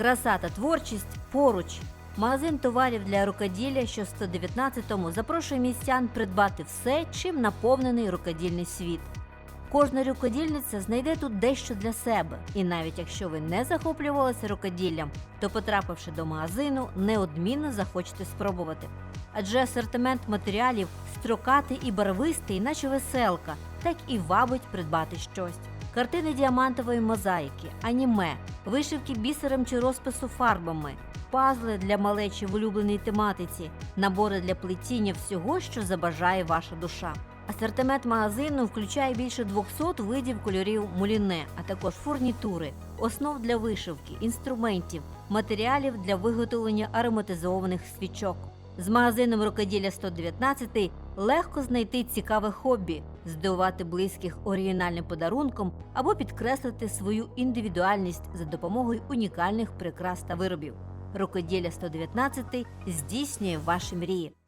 Краса та творчість поруч. Магазин товарів для рукоділля, що 119-му запрошує містян придбати все, чим наповнений рукодільний світ. Кожна рукодільниця знайде тут дещо для себе, і навіть якщо ви не захоплювалися рукоділлям, то потрапивши до магазину, неодмінно захочете спробувати. Адже асортимент матеріалів строкатий і барвистий, наче веселка, так і вабить придбати щось. Картини діамантової мозаїки, аніме, вишивки бісером чи розпису фарбами, пазли для малечі в улюбленій тематиці, набори для плетіння всього, що забажає ваша душа. Асортимент магазину включає більше 200 видів кольорів муліне, а також фурнітури, основ для вишивки, інструментів, матеріалів для виготовлення ароматизованих свічок. З магазином рукоділля 119 легко знайти цікаве хобі, здивувати близьких оригінальним подарунком або підкреслити свою індивідуальність за допомогою унікальних прикрас та виробів. Рукоділля 119 здійснює ваші мрії.